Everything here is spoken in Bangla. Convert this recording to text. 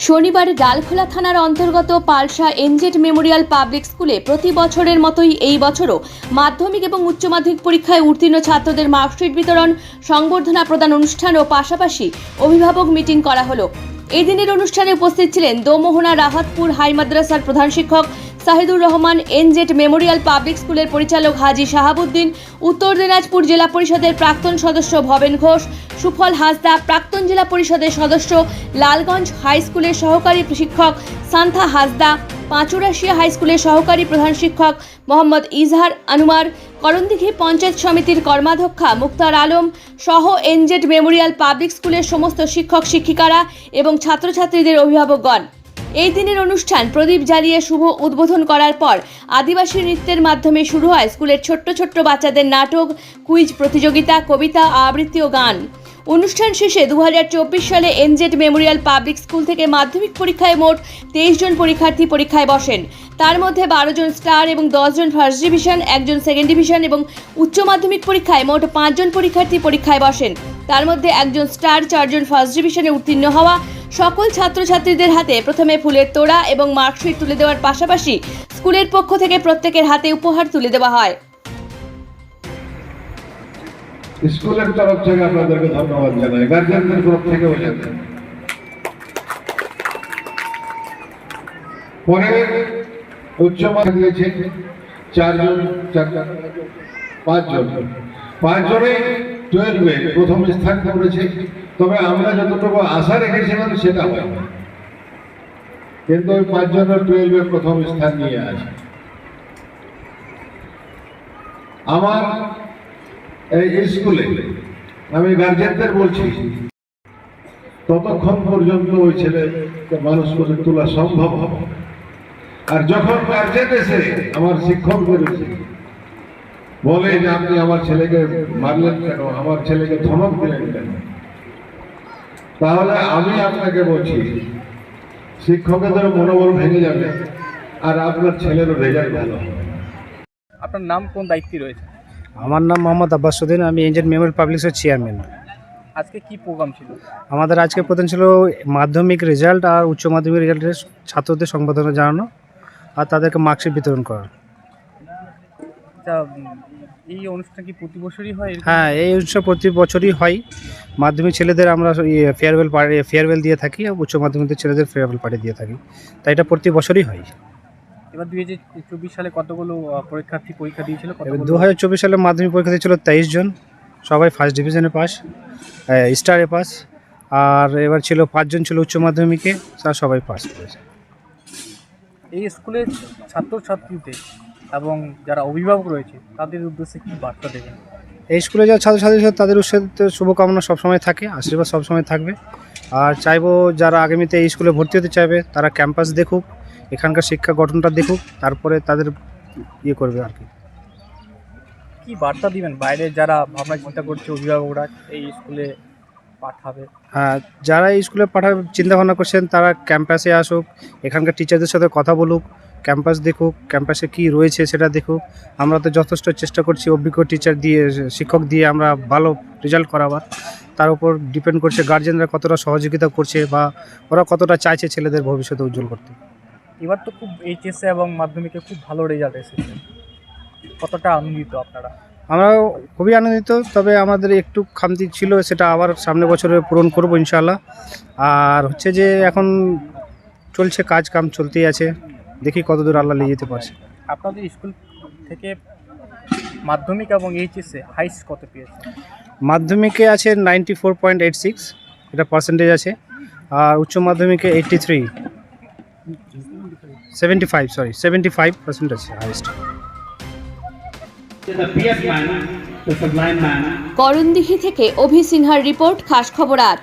শনিবার ডালখোলা থানার অন্তর্গত পালসা এনজেড মেমোরিয়াল পাবলিক স্কুলে প্রতি বছরের মতোই এই বছরও মাধ্যমিক এবং উচ্চ মাধ্যমিক পরীক্ষায় উত্তীর্ণ ছাত্রদের মার্কশিট বিতরণ, সংবর্ধনা প্রদান অনুষ্ঠান ও পাশাপাশি অভিভাবক মিটিং করা হলো। এদিনের দিনের অনুষ্ঠানে উপস্থিত ছিলেন দোমোহনা রাহাতপুর হাই মাদ্রাসার প্রধান শিক্ষক Sahidur Rahman NZ memorial public স্কুলের পরিচালক হাজি শাহাবুদ্দিন, উত্তর দিনাজপুর জেলা পরিষদের প্রাক্তন সদস্য ভবেন ঘোষ, সুফল হাসদা প্রাক্তন জেলা পরিষদের সদস্য লালগঞ্জ হাই স্কুলের সহকারী শিক্ষক সান্থা হাসদা, পাঁচুরাশিয়া হাই স্কুলের সহকারী প্রধান শিক্ষক মোহাম্মদ ইজহার আনুমার করণদিঘি পঞ্চায়েত সমিতির কর্মাধ্যক্ষা মুক্তার আলম, সহ এনজেড মেমোরিয়াল পাবলিক স্কুলের সমস্ত শিক্ষক শিক্ষিকারা এবং ছাত্রছাত্রীদের অভিভাবকগণ। এই দিনের অনুষ্ঠান প্রদীপ জ্বালিয়ে শুভ উদ্বোধন করার পর আদিবাসী নৃত্যের মাধ্যমে শুরু হয় স্কুলের ছোট্ট ছোট্ট বাচ্চাদের নাটক, কুইজ প্রতিযোগিতা, কবিতা, আবৃত্তি ও গান। অনুষ্ঠান শেষে দু হাজার চব্বিশ সালে এনজেড মেমোরিয়াল পাবলিক স্কুল থেকে মাধ্যমিক পরীক্ষায় মোট তেইশ জন পরীক্ষার্থী পরীক্ষায় বসেন। তার মধ্যে বারো জন স্টার এবং জন ফার্স্ট ডিভিশন, একজন সেকেন্ড ডিভিশন এবং উচ্চ মাধ্যমিক পরীক্ষায় মোট পাঁচজন পরীক্ষার্থী পরীক্ষায় বসেন। তার মধ্যে একজন স্টার, চারজন ফার্স্ট ডিভিশনে উত্তীর্ণ হওয়া সকল ছাত্রছাত্রীদের হাতে প্রথমে ফুলের তোড়া এবং মার্কশিট তুলে দেওয়ার পাশাপাশি স্কুলের পক্ষ থেকে প্রত্যেকের হাতে উপহার তুলে দেওয়া হয়। স্কুলের তরফ থেকে আপনাদেরকে ধন্যবাদ জানাই। গার্জিয়ানদের তরফ জানাই। পরে উচ্চ দিয়েছে চারজন চারজন, পাঁচজন। পাঁচজনে টুয়েলভে প্রথম স্থান করেছে। তবে আমরা যতটুকু আশা রেখেছিলাম, সেটা হয়নি। কিন্তু ওই পাঁচজনের টুয়েলভে প্রথম স্থান নিয়ে আসে। আমার এই স্কুলে আমি গার্জেনদের বলছি, ততক্ষণ পর্যন্ত ওই ছেলেকে মানুষ করে তোলা সম্ভব হবে আর যখন গার্জেন এসে আমার শিক্ষক করেছে বলে যে আপনি আমার ছেলেকে মারলেন কেন? আমার ছেলেকে ধমক দিলেন কেন? তাহলে আমি আপনাকে বলছি শিক্ষকদের মনোবল ভেঙে যাবে আর আপনার ছেলেরও রেজাল্ট ভালো আপনার নাম কোন দায়িত্বে রয়েছে? আমার নাম মোহাম্মদ আব্বাসুদ্দিন আমি এনজেড মেমোরিয়াল পাবলিকের চেয়ারম্যান। আজকে কি প্রোগ্রাম ছিল? আমাদের আজকে প্রধান ছিল মাধ্যমিক রেজাল্ট আর উচ্চ মাধ্যমিক রেজাল্টের ছাত্রদের সংবর্ধনা জানানো আর তাদেরকে মার্কশিট বিতরণ করা। তা এই অনুষ্ঠান কি প্রতি বছরই হয় হ্যাঁ এই উৎসব প্রতি বছরই হয়। মাধ্যমিক ছেলেদের আমরা ফেয়ারওয়েল পার্টি ফেয়ারওয়েল দিয়ে থাকি উচ্চ মাধ্যমিকের ছেলেদের ফেয়ারওয়েল পার্টি দিয়ে থাকি। তাই এটা প্রতি বছরই হয়। এবার দুই হাজার চব্বিশ সালে কতগুলো পরীক্ষার্থী পরীক্ষা দিয়েছিল? দু হাজার চব্বিশ সালে মাধ্যমিক পরীক্ষা দিয়েছিল তেইশ জন। সবাই ফার্স্ট ডিভিশনে পাস স্টারে পাস আর এবার ছিল পাঁচজন ছিল উচ্চ মাধ্যমিকে তারা সবাই পাস করেছে। এই স্কুলের ছাত্রছাত্রীদের এবং যারা অভিভাবক রয়েছে তাদের উদ্দেশ্যে কি বার্তা দেবেন? এই স্কুলে যারা ছাত্রছাত্রী তাদের উৎসাহিত শুভকামনা সবসময় থাকে আশীর্বাদ সবসময় থাকবে। আর চাইব যারা আগামীতে এই স্কুলে ভর্তি হতে চাইবে তারা ক্যাম্পাস দেখুক এখানকার শিক্ষা গঠনটা দেখুক তারপরে তাদের ইয়ে করবে আর কি। কি বার্তা দিবেন? বাইরে যারা ভাবনা চিন্তা করছে অভিভাবকরা এই স্কুলে পাঠাবে? হ্যাঁ যারা এই স্কুলে পাঠার চিন্তা ভাবনা করছেন তারা ক্যাম্পাসে আসুক এখানকার টিচারদের সাথে কথা বলুক ক্যাম্পাস দেখুক ক্যাম্পাসে কি রয়েছে সেটা দেখুক। আমরা তো যথেষ্ট চেষ্টা করছি অভিজ্ঞ টিচার দিয়ে শিক্ষক দিয়ে আমরা ভালো রেজাল্ট করাবার। তার উপর ডিপেন্ড করছে গার্জেনরা কতটা সহযোগিতা করছে বা ওরা কতটা চাইছে ছেলেদের ভবিষ্যতে উজ্জ্বল করতে। এবার তো খুব এইচএসএ এবং মাধ্যমিকে খুব ভালো রেজাল্ট এসেছে। কতটা আনন্দিত আপনারা? আমরা খুবই আনন্দিত তবে আমাদের একটু খামতি ছিল সেটা আবার সামনে বছরে পূরণ করব ইনশাল্লাহ আর হচ্ছে যে এখন চলছে কাজ কাম চলতেই আছে। দেখি কতদূর আল্লাহ নিয়ে যেতে পারছে। আপনাদের স্কুল থেকে মাধ্যমিক এবং এইচএসএ হাইস্ট কত পেয়েছে? মাধ্যমিকে আছে ninety four point eight six এটা পার্সেন্টেজ আছে। আর উচ্চ মাধ্যমিকে eighty three seventy five sorry seventy five percent আছে হাইস্ট. করণদিঘি থেকে অভি সিনহার রিপোর্ট খাস খবর আট